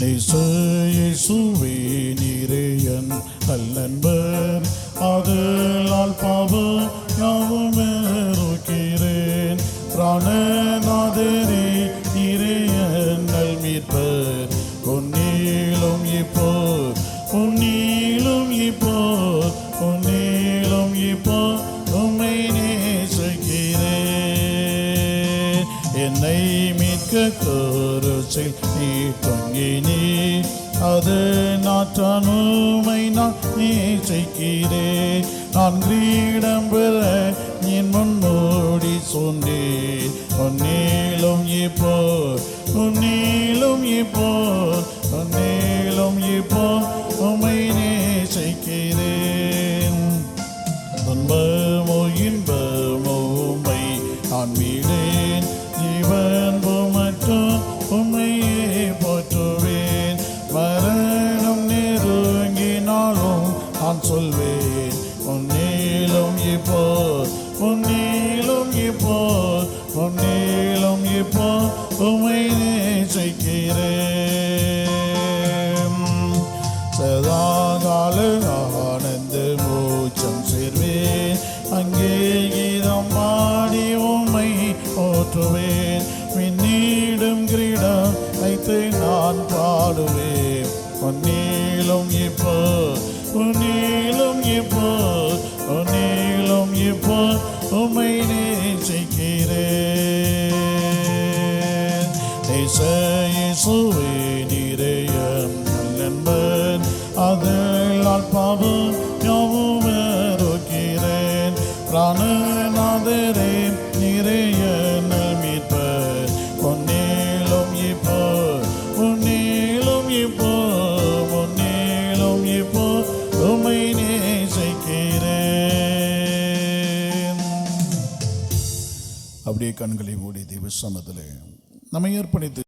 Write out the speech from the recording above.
நேசுவே நீரேயன் அல்லன்பர் அதலால் பாவ யாவும் இருக்கிறேன் பிராணநாதரே நீரேயன் மீட்பர் உன்னீளும் இப்போ உன்னீளும் இப்போ உன்னீளும் இப்போ. என்னை மீட்க கருசில் நீ தொங்கி நீ. அது நாட்டானுமை நான் நீ செய்கிறே நான் கிரீடம் பெற நீ முன்னோடி சொன்னே உன்னேலும் இப்போ உன்னேலும் இப்போ உன்னேலும் இப்போ உமை நீ செய்கிறேன் துன்பமோ இன்பமோ உம்மை நான் வீடு இப்போ உன்னீளும் இப்போ உன்னீளும் இப்போ உம்மை நேசிக்கிறேன். சதாகால ஆனந்த மூச்சம் சேர்வேன். அங்கே கீதம் பாடி உம்மை போற்றுவேன் மின்னீடும் கிரீடம் வைத்து நான் பாடுவேன். உன்னீளும் இப்போ உன்னீளும் உம்மை நேசிக்கிறேன் இயேசுவே நீரேயம் நல்லன்பன் அதனால் பாவம் யாவும் இருக்கிறேன் பிராணநாதரே நீரேய அப்படியே கண்களை மூடி தெய்வ சமத்திலே. நம்மை ஏற்படுத்தி